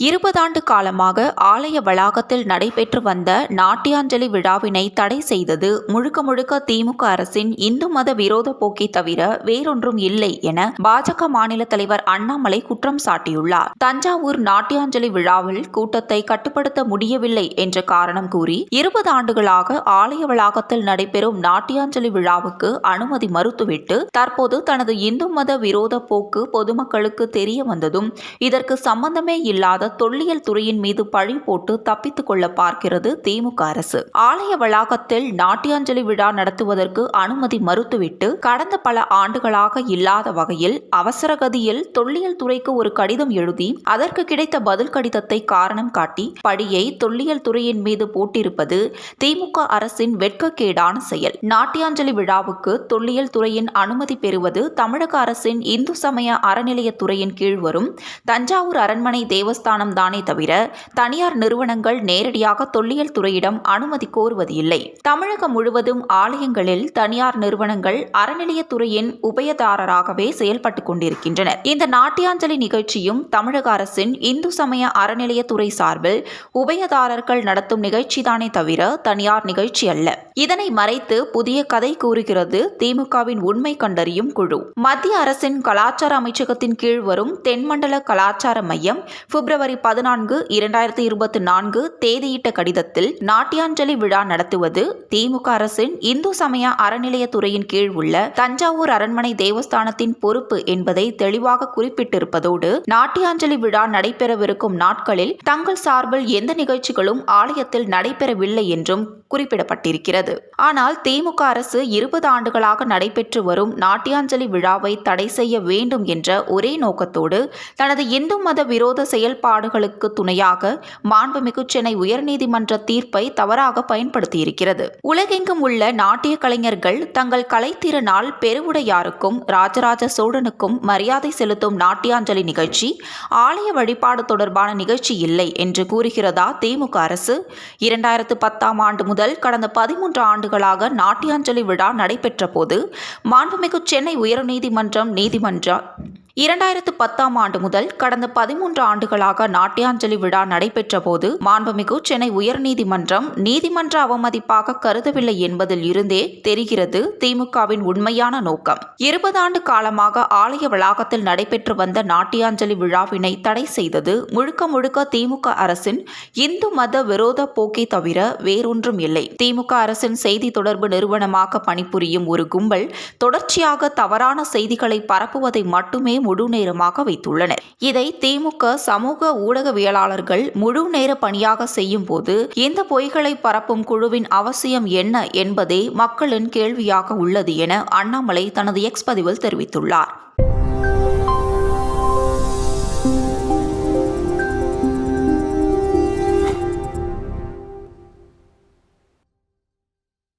இருபதாண்டு காலமாக ஆலய வளாகத்தில் நடைபெற்று வந்த நாட்டியாஞ்சலி விழாவினை தடை செய்தது முழுக்க முழுக்க திமுக அரசின் இந்து மத விரோத போக்கை தவிர வேறொன்றும் இல்லை என பாஜக மாநில தலைவர் அண்ணாமலை குற்றம் சாட்டியுள்ளார். தஞ்சாவூர் நாட்டியாஞ்சலி விழாவில் கூட்டத்தை கட்டுப்படுத்த முடியவில்லை என்ற காரணம் கூறி இருபது ஆண்டுகளாக ஆலய வளாகத்தில் நடைபெறும் நாட்டியாஞ்சலி விழாவுக்கு அனுமதி மறுத்துவிட்டு தற்போது தனது இந்து மத விரோத போக்கு பொதுமக்களுக்கு தெரிய வந்ததும் இதற்கு சம்பந்தமே இல்லாத தொல்லியல் துறையின் மீது பழி போட்டு தப்பித்துக் கொள்ள பார்க்கிறது திமுக அரசு. ஆலய வளாகத்தில் நாட்டியாஞ்சலி விழா நடத்துவதற்கு அனுமதி மறுத்துவிட்டு கடந்த பல ஆண்டுகளாக இல்லாத வகையில் அவசரகதியில் தொல்லியல் துறைக்கு ஒரு கடிதம் எழுதி அதற்கு கிடைத்த பதில் கடிதத்தை காரணம் காட்டி படியை தொல்லியல் துறையின் மீது போட்டிருப்பது திமுக அரசின் வெட்கக்கேடான செயல். நாட்டியாஞ்சலி விழாவுக்கு தொல்லியல் துறையின் அனுமதி பெறுவது தமிழக அரசின் இந்து சமய அறநிலையத்துறையின் கீழ் வரும் தஞ்சாவூர் அரண்மனை தேவஸ்தானம் தானே தவிர தனியார் நிறுவனங்கள் நேரடியாக தொல்லியல் துறையிடம் அனுமதி கோருவது இல்லை தமிழகம் முழுவதும் ஆலயங்களில் தனியார் நிறுவனங்கள் அறநிலையத்துறையின் உபயதாரராகவே செயல்பட்டுக் கொண்டிருக்கின்றனர். இந்த நாட்டியாஞ்சலி நிகழ்ச்சியும் தமிழக அரசின் இந்து சமய அறநிலையத்துறை சார்பில் உபயதாரர்கள் நடத்தும் நிகழ்ச்சிதானே தவிர தனியார் நிகழ்ச்சி அல்ல. இதனை மறைத்து புதிய கதை கூறுகிறது திமுகவின் உண்மை கண்டறியும் குழு. மத்திய அரசின் கலாச்சார அமைச்சகத்தின் கீழ் வரும் தென்மண்டல கலாச்சார மையம் பிப்ரவரி பதினான்கு இரண்டாயிரத்தி இருபத்தி நான்கு தேதியிட்ட கடிதத்தில் நாட்டியாஞ்சலி விழா நடத்துவது திமுக அரசின் இந்து சமய அறநிலையத்துறையின் கீழ் உள்ள தஞ்சாவூர் அரண்மனை தேவஸ்தானத்தின் பொறுப்பு என்பதை தெளிவாக குறிப்பிட்டிருப்பதோடு நாட்டியாஞ்சலி விழா நடைபெறவிருக்கும் நாட்களில் தங்கள் சார்பில் எந்த நிகழ்ச்சிகளும் ஆலயத்தில் நடைபெறவில்லை என்றும் குறிப்பிடப்பட்டிருக்கிறது. ஆனால் திமுக அரசு இருபது ஆண்டுகளாக நடைபெற்று வரும் நாட்டியாஞ்சலி விழாவை தடை செய்ய வேண்டும் என்ற ஒரே நோக்கத்தோடு தனது இந்து மத விரோத செயல்பாடு செயல்பாடுகளுக்கு துணையாக மாண்புமிகு சென்னை உயர்நீதிமன்ற தீர்ப்பை தவறாக பயன்படுத்தியிருக்கிறது. உலகெங்கும் உள்ள நாட்டிய கலைஞர்கள் தங்கள் கலைத்திறனால் பெருவுடையாருக்கும் ராஜராஜ சோழனுக்கும் மரியாதை செலுத்தும் நாட்டியாஞ்சலி நிகழ்ச்சி ஆலய வழிபாடு தொடர்பான நிகழ்ச்சி இல்லை என்று கூறுகிறதா திமுக அரசு? இரண்டாயிரத்து பத்தாம் ஆண்டு முதல் கடந்த பதிமூன்று ஆண்டுகளாக நாட்டியாஞ்சலி விழா நடைபெற்ற போது மாண்புமிகு சென்னை உயர்நீதிமன்றம் நீதிமன்ற இரண்டாயிரத்து பத்தாம் ஆண்டு முதல் கடந்த பதிமூன்று ஆண்டுகளாக நாட்டியாஞ்சலி விழா நடைபெற்ற போது மாண்புமிகு சென்னை உயர்நீதிமன்றம் நீதிமன்ற அவமதிப்பாக கருதவில்லை என்பதில் இருந்தே தெரிகிறது திமுகவின் உண்மையான நோக்கம். இருபது ஆண்டு காலமாக ஆலய வளாகத்தில் நடைபெற்று வந்த நாட்டியாஞ்சலி விழாவினை தடை செய்தது முழுக்க முழுக்க திமுக அரசின் இந்து மத விரோத போக்கை தவிர வேறொன்றும் இல்லை. திமுக அரசின் செய்தி தொடர்பு நிறுவனமாக பணிபுரியும் ஒரு கும்பல் தொடர்ச்சியாக தவறான செய்திகளை பரப்புவதை மட்டுமே முழு நேரமாக வைத்துள்ளனர். இதை திமுக சமூக ஊடகவியலாளர்கள் முழு நேர பணியாக செய்யும் போது இந்த பொய்களை பரப்பும் குழுவின் அவசியம் என்ன என்பதே மக்களின் கேள்வியாக உள்ளது என அண்ணாமலை தனது எக்ஸ் பதிவில் தெரிவித்துள்ளார்.